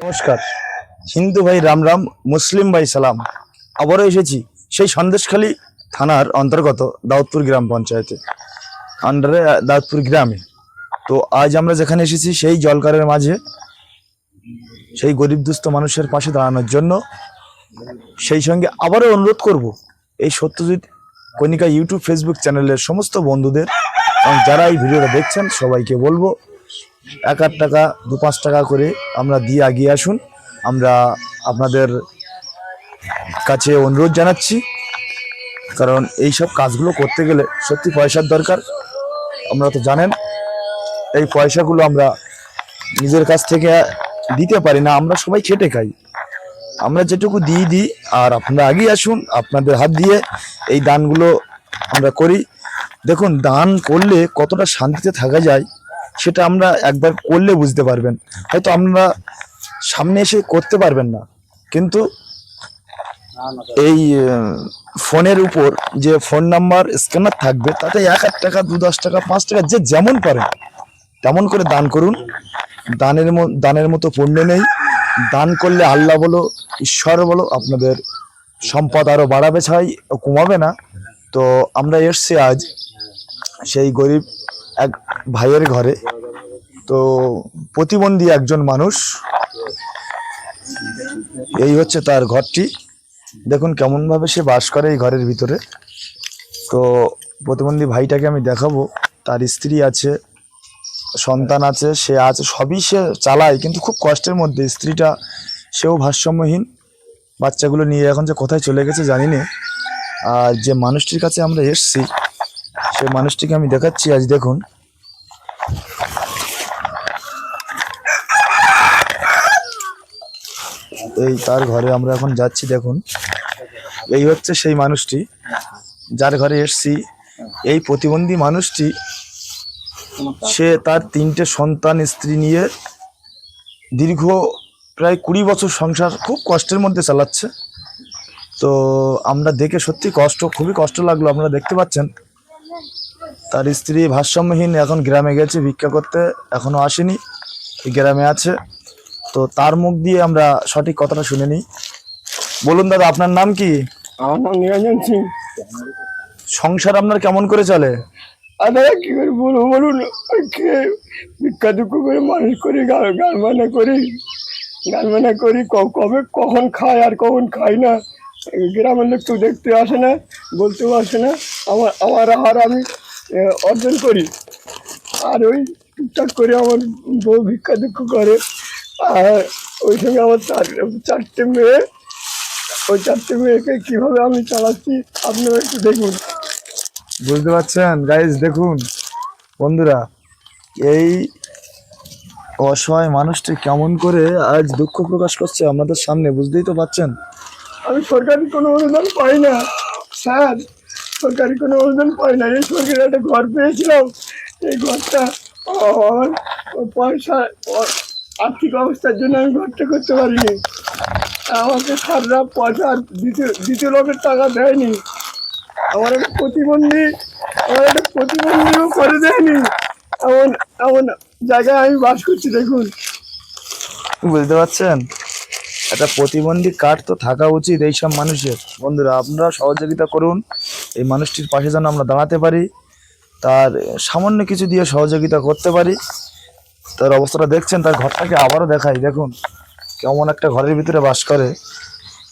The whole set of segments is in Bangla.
নমস্কার। হিন্দু ভাই, রাম রাম, মুসলিম ভাই, সালাম। আবারও এসেছি সেই সন্দেশখালী থানার অন্তর্গত দাউদপুর গ্রাম পঞ্চায়েতে আন্ডারে দাউদপুর গ্রামে। তো আজ আমরা যেখানে এসেছি সেই জলকারের মাঝে, সেই গরিব দুস্থ মানুষের পাশে দাঁড়ানোর জন্য সেই সঙ্গে আবারও অনুরোধ করব এই সত্যজিৎ কণিকা ইউটিউব ফেসবুক চ্যানেলের সমস্ত বন্ধুদের, এবং যারা এই ভিডিওটা দেখছেন সবাইকে বলব এক আট টাকা, দু পাঁচ টাকা করে আমরা দিয়ে এগিয়ে আসুন। আমরা আপনাদের কাছে অনুরোধ জানাচ্ছি, কারণ এই সব কাজগুলো করতে গেলে সত্যি পয়সার দরকার। আমরা তো জানেন, এই পয়সাগুলো আমরা নিজের কাছ থেকে দিতে পারি না, আমরা সবাই খেটে খাই। আমরা যেটুকু দিয়ে দিই, আর আপনারা আগিয়ে আসুন, আপনাদের হাত দিয়ে এই দানগুলো আমরা করি। দেখুন, দান করলে কতটা শান্তিতে থাকা যায় সেটা আমরা একবার করলে বুঝতে পারবেন। হয়তো আমরা সামনে এসে করতে পারবেন না। কিন্তু এই ফোনের উপর যে ফোন নাম্বার, স্ক্যানার থাকবে, তাতে এক এক টাকা, দু দশ টাকা, পাঁচ টাকা, যে যেমন পারেন, তেমন করে দান করুন। দানের দানের মতো পুণ্য নেই। দান করলে আল্লাহ বলো, ঈশ্বর বলো, আপনাদের সম্পদ আরও বাড়াবে ছাই, কমাবে না। তো আমরা এসছি আজ সেই গরিব এক ভাইয়ের ঘরে। তো প্রতিবন্ধী একজন মানুষ, এই হচ্ছে তার ঘরটি। দেখুন কেমনভাবে সে বাস করে এই ঘরের ভিতরে। তো প্রতিবন্ধী ভাইটাকে আমি দেখাবো। তার স্ত্রী আছে, সন্তান আছে, সে আছে, সবই সে চালায়, কিন্তু খুব কষ্টের মধ্যে স্ত্রীটা, সেও ভারসাম্যহীন। বাচ্চাগুলো নিয়ে এখন যে কোথায় চলে গেছে জানি না। আর যে মানুষটির কাছে আমরা এসছি সে মানুষটিকে আমি দেখাচ্ছি, আজ দেখুন। এই তার ঘরে আমরা এখন যাচ্ছি, দেখুন। এই হচ্ছে সেই মানুষটি, যার ঘরে এসছি। এই প্রতিবন্ধী মানুষটি, সে তার তিনটে সন্তান, স্ত্রী নিয়ে দীর্ঘ প্রায় কুড়ি বছর সংসার খুব কষ্টের মধ্যে চালাচ্ছে। তো আমরা দেখে সত্যি কষ্ট, খুবই কষ্ট লাগল, আপনারা দেখতে পাচ্ছেন। তার স্ত্রী ভারসাম্যহীন এখন গ্রামে গেছে ভিক্ষা করতে এখনও আসেনি এই গ্রামে আছে। তো তার মুখ দিয়ে আমরা সঠিক কথাটা শুনে নিই। বলুন দাদা আপনার নাম কি? আমার নাম নিরঞ্জন সিং। সংসার আপনার কেমন করে চলে? আর দাদা কি করে বলব বলুন? খেয়ে ভিক্ষা দুঃখ করে মানুষ করি গান গান করি গান কবে কখন খাই আর কখন খাই না? গ্রামের লোক তো দেখতে আসে না বলতেও আসে না। আমার আমার আহার আমি অর্জন করি। আর ওই টুকটাক করে আমার বউ ভিক্ষা দুঃখ করে। আর ওই সঙ্গে আমার চার চারটে মেয়ে। ওই চারটে মেয়েকে কীভাবে আমি চালাচ্ছি আপনারা একটু দেখুন। বুঝতে পারছেন? গাইজ দেখুন। বন্ধুরা এই অসহায় মানুষটি কেমন করে আজ দুঃখ প্রকাশ করছে আমাদের সামনে বুঝতেই তো পাচ্ছেন আমি সরকারি কোনো অনুদান পাই না। স্যার সরকারি কোনো অনুদান পাই না। এই সরকারি একটা ঘর পেয়েছিলাম। এই ঘরটা, আমার পয়সা আর্থিক অবস্থার জন্য আমি ঘরটা করতে পারিনি। আমাকে সাররা পয়সা আর দ্বিতীয় দ্বিতীয় লোকের টাকা দেয়নি। আমার একটা প্রতিবন্ধী, আমার একটা প্রতিবন্ধীও করে দেয়নি। এমন এমন জায়গায় আমি বাস করছি, দেখুন। বুঝতে পারছেন? একটা প্রতিবন্ধী কার্ড তো থাকা উচিত এইসব মানুষের। বন্ধুরা, আপনারা সহযোগিতা করুন। এই মানুষটির পাশে যেন আমরা দাঁড়াতে পারি তার সামান্য কিছু দিয়ে সহযোগিতা করতে পারি। তার অবস্থাটা দেখছেন তার ঘরটাকে আবারও দেখাই। দেখুন কেমন একটা ঘরের ভিতরে বাস করে।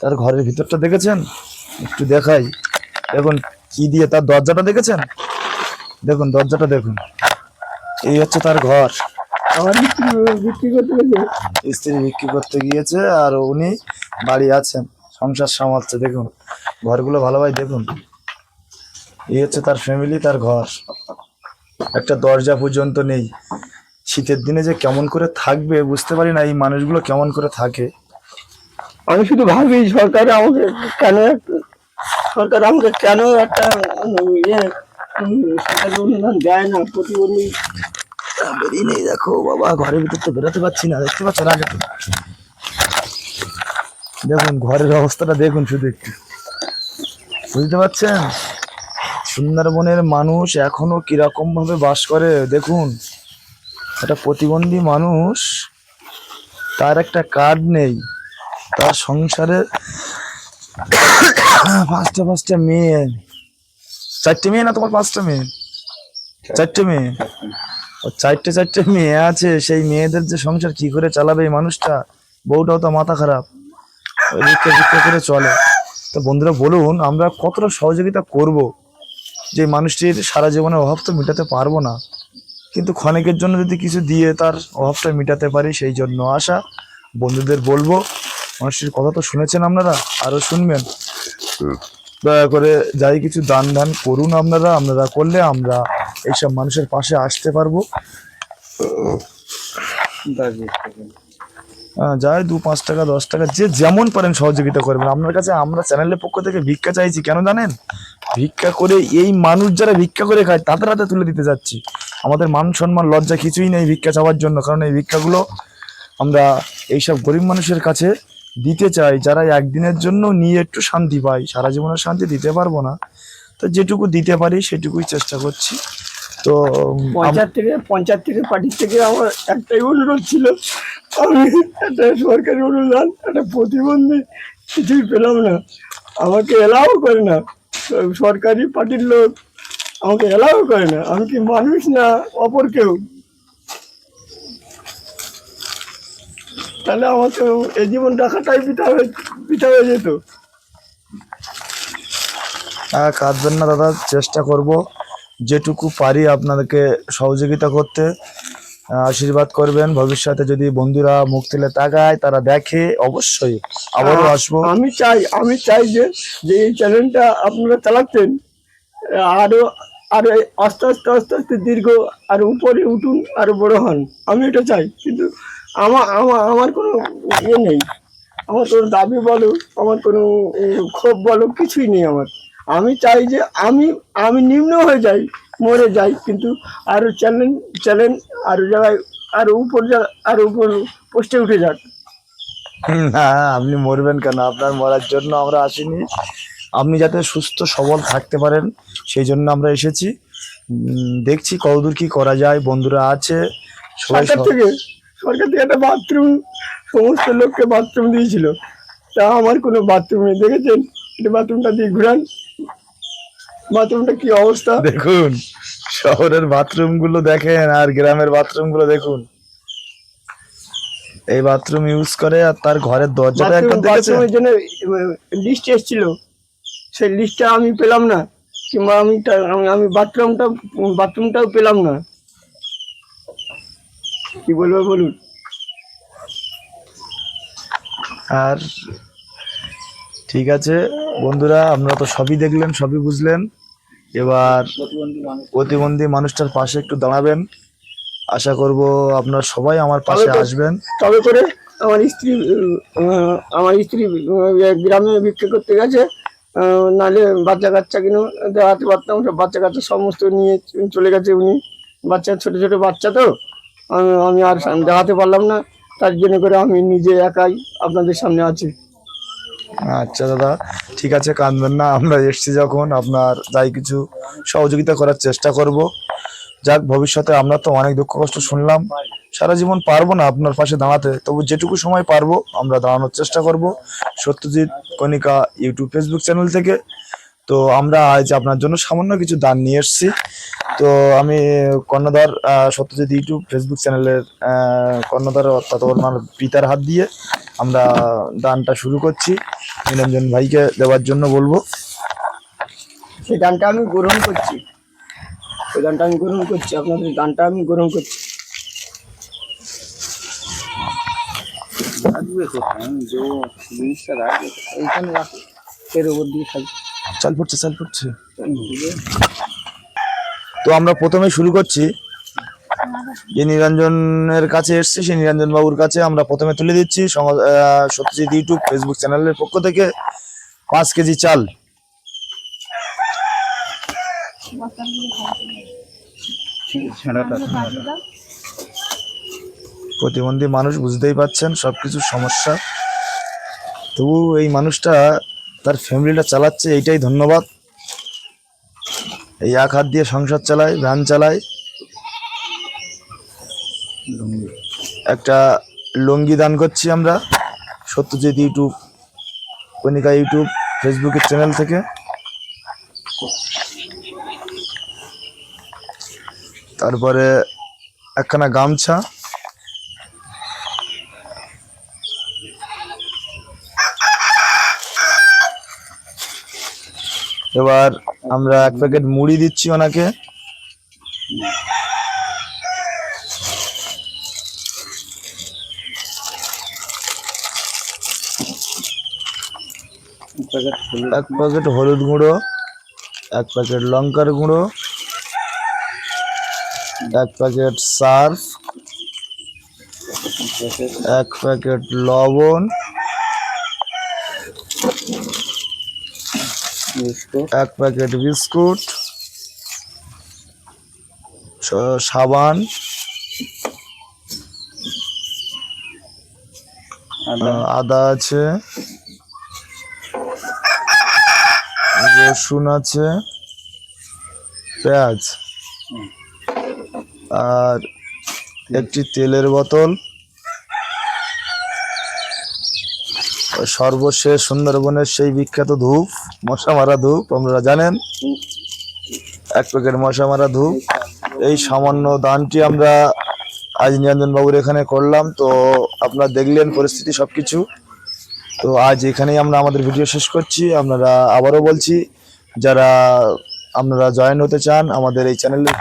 তার ঘরের ভিতরটা দেখেছেন? একটু দেখাই। দেখুন কি দিয়ে তার দরজাটা দেখেছেন? দেখুন দরজাটা দেখুন। এই হচ্ছে তার ঘর। বিক্রি করতে স্ত্রী বিক্রি করতে গিয়েছে আর উনি বাড়ি আছেন সংসার সামালছে দেখুন ঘরগুলো ভালোভাবে দেখুন। এই হচ্ছে তার ফ্যামিলি তার ঘর। একটা দরজা পর্যন্ত নেই। শীতের দিনে যে কেমন করে থাকবে বুঝতে পারি না, এই মানুষগুলো কেমন করে থাকে। আমি শুধু ভাবি, সরকার আমাকে কেন সরকার আমাকে কেন একটা ইয়ে দেয় না? প্রতিবন্ধী বেরিয়ে নেই, দেখো বাবা, ঘরের ভিতর তো বেরোতে পারছি না, দেখতে পাচ্ছেন আগে দেখুন, ঘরের অবস্থাটা দেখুন শুধু একটু। বুঝতে পারছেন? সুন্দরবনের মানুষ এখনও কীরকম ভাবে বাস করে, দেখুন। একটা প্রতিবন্ধী মানুষ, তার একটা কার্ড নেই। তার সংসারে পাঁচটা পাঁচটা মেয়ে। চারটে মেয়ে না তোমার পাঁচটা মেয়ে? চারটে মেয়ে? চারটে চারটে মেয়ে আছে, সেই মেয়েদের যে সংসার কি করে চালাবে এই মানুষটা? বউটাও তো মাথা খারাপ। করে চলে। তো বন্ধুরা, বলুন, আমরা কতটা সহযোগিতা করব? যে মানুষটির সারা জীবনের অভাব তো মেটাতে পারব না। কিন্তু ক্ষণিকের জন্য যদি কিছু দিয়ে তার অভাবটা মেটাতে পারি, সেই জন্য আশা। বন্ধুদের বলব, মানুষটির কথা তো শুনেছেন আপনারা, আরও শুনবেন। দয়া করে যাই কিছু দান দান করুন আপনারা আপনারা করলে আমরা এইসব মানুষের পাশে আসতে পারব। যাই দু পাঁচ টাকা, দশ টাকা, যে যেমন পারেন সহযোগিতা করবেন। আপনার কাছে আমরা চ্যানেলের পক্ষ থেকে ভিক্ষা চাইছি, কেন জানেন? ভিক্ষা করে এই মানুষ যারা ভিক্ষা করে খায়, তাদের হাতে তুলে দিতে যাচ্ছি। আমাদের মান সম্মান, লজ্জা কিছুই নেই ভিক্ষা চাওয়ার জন্য, কারণ এই ভিক্ষাগুলো আমরা এইসব গরিব মানুষের কাছে দিতে চাই। যারা একদিনের জন্য নিয়ে একটু শান্তি পায়, সারা জীবনের শান্তি দিতে পারব না। তো যেটুকু দিতে পারি, সেটুকুই চেষ্টা করছি। তো পঞ্চায়েত থেকে পঞ্চায়েত থেকে পার্টির থেকে আমার একটাই অনুরোধ ছিল আমি একটা সরকারি অনুদান একটা প্রতিবন্ধী কিছুই পেলাম না। আমাকে এলাও করে না। সরকারি পার্টির লোক আমাকে এলাও করে না। আমি কি মানুষ না অপর কেউ? তাহলে আমাকে এই জীবন রাখাটাই পিতা হয়ে পিতা হয়ে যেত। হ্যাঁ কাঁদবেন না দাদা চেষ্টা করব। যেটুকু পারি আপনাদেরকে সহযোগিতা করতে আশীর্বাদ করবেন। ভবিষ্যতে যদি বন্ধুরা মুখ তুলে তাকায় তারা দেখে অবশ্যই আবারও আসব। আমি চাই আমি চাই যে যে এই চ্যানেলটা আপনারা চালাচ্ছেন আরও আরও আস্তে আস্তে আস্তে আস্তে দীর্ঘ আর উপরে উঠুন আরও বড় হন। আমি এটা চাই কিন্তু আমার আমার আমার কোনো ইয়ে নেই। আমার কোনো দাবি বলো আমার কোনো ক্ষোভ বলো কিছুই নেই আমার। আমি চাই যে আমি আমি নিম্ন হয়ে যাই মরে যাই কিন্তু আরও চ্যানেল চ্যানেল আরও জায়গায় আরও উপর যা- আরও উপর পোস্টে উঠে যাক। না আপনি মরবেন কেন? আপনার মরার জন্য আমরা আসিনি। আপনি যাতে সুস্থ সবল থাকতে পারেন সেই জন্য আমরা এসেছি। দেখছি কতদূর কি করা যায় বন্ধুরা আছে সরকার থেকে সরকার থেকে একটা বাথরুম সমস্ত লোককে বাথরুম দিয়েছিল। তা আমার কোনো বাথরুম নেই দেখেছেন? এটা বাথরুমটা দিয়ে ঘুরান। বাথরুমটা কি অবস্থা? দেখুন শহরের বাথরুমগুলো দেখেন আর গ্রামের বাথরুমগুলো দেখুন। এই বাথরুম ইউজ করে আর তার ঘরের দরজাটা একবার দেখেছেন? বাথরুমের জন্য লিস্ট এসেছিল। সেই লিস্টটা আমি পেলাম না। কিংবা আমি আমি- আমি বাথরুমটা বাথরুমটাও পেলাম না। কি বলব বলুন? আর ঠিক আছে। বন্ধুরা আপনারা তো সবই দেখলেন সবই বুঝলেন। এবার প্রতিবন্ধী মানুষটার পাশে একটু দাঁড়াবেন। আশা করব আপনারা সবাই আমার পাশে আসবেন। তবে করে আমার স্ত্রী আমার স্ত্রী গ্রামে ভিক্ষা করতে গেছে। নাহলে বাচ্চা কাচ্চা কিনে দেওয়াতে পারতাম সব বাচ্চা কাচ্চা সমস্ত নিয়ে চলে গেছে উনি। বাচ্চা ছোট ছোট বাচ্চা তো। আমি আর দেখাতে পারলাম না। তার জন্য করে আমি নিজে একাই আপনাদের সামনে আছি। আচ্ছা দাদা। ঠিক আছে, কাঁদবেন না। আমরা এসছি যখন আপনার যাই কিছু সহযোগিতা করার চেষ্টা করব। যাক, ভবিষ্যতে আমরা তো অনেক দুঃখ কষ্ট শুনলাম। সারা জীবন পারব না আপনার পাশে দাঁড়াতে। তবু যেটুকু সময় পারব, আমরা দাঁড়ানোর চেষ্টা করব। Satyajit Kanika YouTube, Facebook channel থেকে। তো আমরা আজ আপনার জন্য সামান্য কিছু দান নিয়ে এসেছি। তো আমি কর্ণধার সত্যজিৎ ইউটিউব, ফেসবুক চ্যানেলের কর্ণধার অর্থাৎ ওনার পিতার হাত দিয়ে আমরা দানটা শুরু করছি। নিরঞ্জন ভাইকে দেওয়ার জন্য বলব। সেই গানটা আমি গ্রহণ করছি। সেই গানটা আমি গ্রহণ করছি আপনাদের গানটা আমি গ্রহণ করছি। চাল পড়ছে চাল পড়ছে তো আমরা প্রথমে শুরু করছি যে নিরঞ্জনের কাছে এসছি, সেই নিরঞ্জন বাবুর কাছে আমরা প্রথমে তুলে দিচ্ছি। সত্যজিৎ ইউটিউব ফেসবুক চ্যানেলের পক্ষ থেকে পাঁচ কেজি চাল। প্রতিবন্ধী মানুষ বুঝতেই পাচ্ছেন, সবকিছু সমস্যা। তবু এই মানুষটা তার ফ্যামিলিটা চালাচ্ছে, এইটাই ধন্যবাদ। এই এক হাত দিয়ে সংসার চালায়, ভ্যান চালায়। একটা লুঙ্গি দান করছি আমরা, সত্যজিৎ ইউটিউব, কণিকা ইউটিউব, ফেসবুকের চ্যানেল থেকে। তারপরে একখানা গামছা। এবার আমরা এক প্যাকেট মুড়ি দিচ্ছি ওনাকে। এক প্যাকেট হলুদ গুঁড়ো এক প্যাকেট লঙ্কার গুঁড়ো এক প্যাকেট সার্ফ এক প্যাকেট লবণ এক প্যাকেট বিস্কুট সাবান আদা আছে। রসুন আছে, পেঁয়াজ আর একটি তেলের বোতল। সর্বশেষ সুন্দরবনের সেই বিখ্যাত ধূপ, মশা মারা ধূপ, আপনারা জানেন? এক প্যাকেট মশা মারা ধূপ। এই সামান্য দানটি আমরা আজ নিরঞ্জন বাবুর এখানে করলাম। তো আপনারা দেখলেন পরিস্থিতি সবকিছু। তো আজ এখানেই আমরা আমাদের ভিডিও শেষ করছি। আপনারা আবারও বলছি, যারা আপনারা জয়েন হতে চান আমাদের এই চ্যানেলের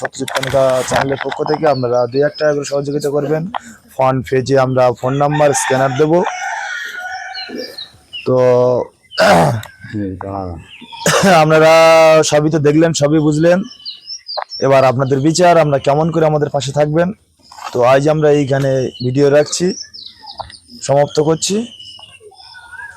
সত্যজিৎ কনিকা চ্যানেলের পক্ষ থেকে আপনারা দু এক টাকা করে সহযোগিতা করবেন। ফোন পেজে আমরা ফোন নাম্বার, স্ক্যানার দেব। তো আপনারা সবই তো দেখলেন, সবই বুঝলেন। এবার আপনাদের বিচার, আমরা কেমন করে আমাদের পাশে থাকবেন। তো আজ আমরা এইখানে ভিডিও রাখছি, সমাপ্ত করছি।